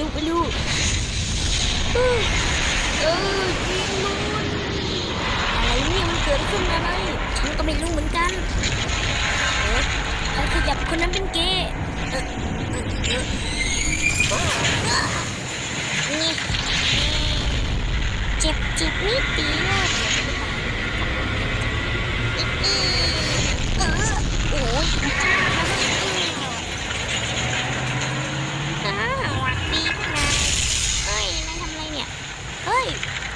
ลูกไปลูกเออเออจริงนุ่นอะไรเนี่ยมันเกิดขึ้นอะไรฉันก็ไม่รู้เหมือนกันเอ๊ะใครขยับคนนั้นเป็นเกย์เออเออเออนี่เจ็บเจ็บนิดเดียว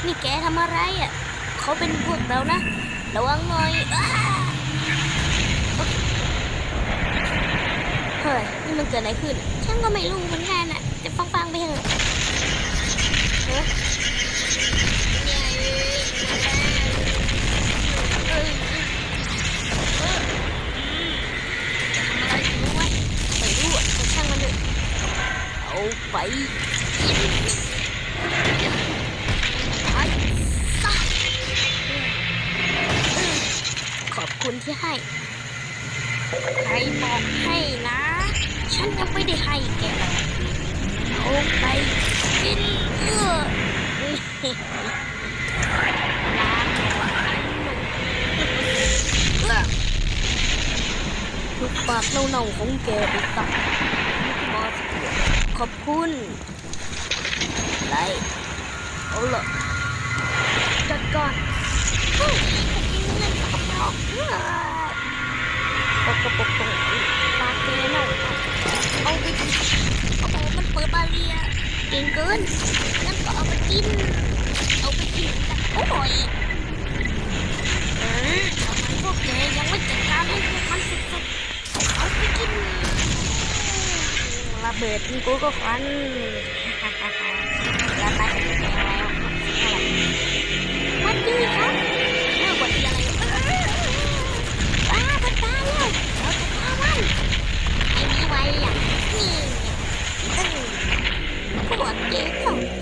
นี่แกทำอะไรอะ เขาเป็นพวกเรานะ ระวังหน่อยอเฮ้ย นี่มันเกิดอะไรขึ้น ฉันก็ไม่รู้เหมือนกันอะ จะฟังฟังไปเถอะเฮ้ คุณที่ให้ ใครบอกให้นะ ฉันยังไม่ได้ให้แกเอาไปกินเออล้างหัวหนุ่มเออทุกปากเน่าๆของแกไปสักมาสิขอบคุณไรเอาละ ออปกปกตรงปากเกเน่าเอาไปกินโอ้โหมันเปิดบาเรียเก่งเกินงั้นก็เอาไปกิน เอาไปกินกันโอ้ยเออทำไมพวกแกยังไม่จัดการให้พวกมันสุดๆเอาไปกินระเบิดกูก็ฟันฮ่าฮ่าฮ่าแล้วไปแล้ววัน ไอ้